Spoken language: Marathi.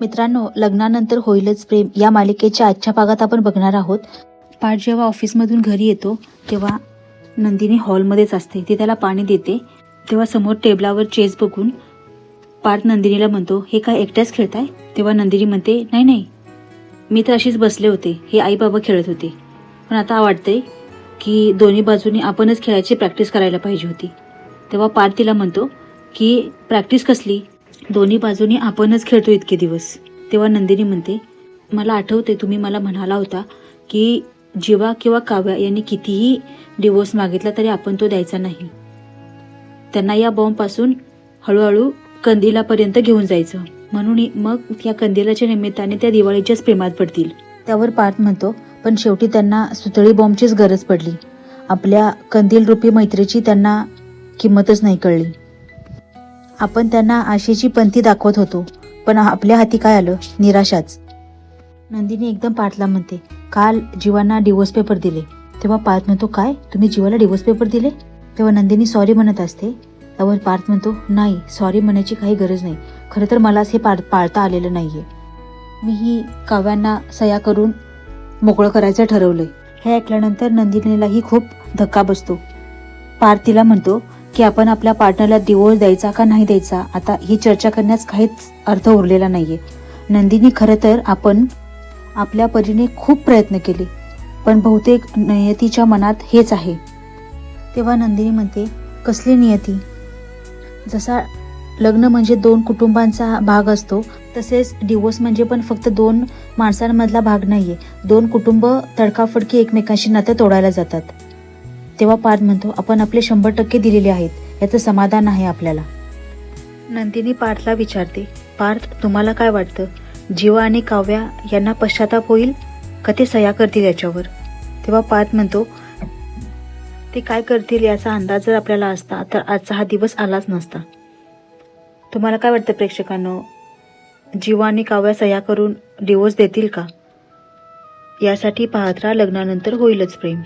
मित्रांनो लग्नानंतर होईलच प्रेम. या मालिकेच्या आजच्या भागात आपण बघणार आहोत पाठ जेव्हा ऑफिसमधून घरी येतो तेव्हा नंदिनी हॉलमध्येच असते. ती त्याला पाणी देते. तेव्हा समोर टेबलावर चेस बघून पार्थ नंदिनीला म्हणतो हे काय एकट्याच खेळताय? तेव्हा नंदिनी म्हणते नाही नाही. मी तर अशीच बसले होते. हे आई बाबा खेळत होते. पण आता वाटतंय की दोन्ही बाजूनी आपणच खेळायची प्रॅक्टिस करायला पाहिजे होती. तेव्हा पार्थ तिला म्हणतो की प्रॅक्टिस कसली? दोन्ही बाजूनी आपणच खेळतो इतके दिवस. तेव्हा नंदिनी म्हणते मला आठवते तुम्ही मला म्हणाला होता की जीवा किंवा काव्या यांनी कितीही डिवोर्स मागितला तरी आपण तो द्यायचा नाही. त्यांना या बॉम्बपासून हळूहळू कंदिलापर्यंत घेऊन जायचं. म्हणून मग या कंदिलाच्या निमित्ताने त्या दिवाळीच्याच प्रेमात पडतील. त्यावर पार्थ म्हणतो पण शेवटी त्यांना सुतळी बॉम्बचीच गरज पडली. आपल्या कंदील रूपी मैत्रीची त्यांना किंमतच नाही कळली. आपण त्यांना आशेची पंथी दाखवत होतो. पण आपल्या हाती काय आलं? निराशाच. नंदिनी एकदम पार्थला म्हणते काल जीवांना डिवोर्स पेपर दिले. तेव्हा पार्थ म्हणतो काय? तुम्ही जीवाला डिवोर्स पेपर दिले? तेव्हा नंदिनी सॉरी म्हणत असते. त्यावर पार्थ म्हणतो नाही सॉरी म्हणायची काही गरज नाही. खरं तर मलाच हे पाळ पाळता आलेलं नाही आहे मी ही काव्यांना सया करून मोकळं करायचं ठरवलं हे ऐकल्यानंतर नंदिनीलाही खूप धक्का बसतो. पार्थ तिला म्हणतो की आपण आपल्या पार्टनरला डिवोर्स द्यायचा का नाही द्यायचा आता ही चर्चा करण्यास काहीच अर्थ उरलेला नाहीये. नंदिनी खरं तर आपण आपल्या परीने खूप प्रयत्न केले पण बहुतेक नियतीच्या मनात हेच आहे. तेव्हा नंदिनी म्हणते कसली नियती? जसा लग्न म्हणजे दोन कुटुंबांचा भाग असतो तसेच डिवोर्स म्हणजे पण फक्त दोन माणसांमधला भाग नाहीये. दोन कुटुंब तडकाफडकी एकमेकांशी नातं तोडायला जातात. तेव्हा पार्थ म्हणतो आपण आपले शंभर टक्के दिलेले आहेत. याचं समाधान आहे आपल्याला. नंदिनी पार्थला विचारते पार्थ तुम्हाला काय वाटतं? जीवा आणि काव्या यांना पश्चाताप होईल का ते सया करतील याच्यावर? तेव्हा पार्थ म्हणतो ते काय करतील याचा अंदाज जर आपल्याला असता तर आजचा हा दिवस आलाच नसता. तुम्हाला काय वाटतं प्रेक्षकांनो? जीवा आणि काव्या सया करून डिवोर्स देतील का? यासाठी पाहत्रा लग्नानंतर होईलच प्रेम.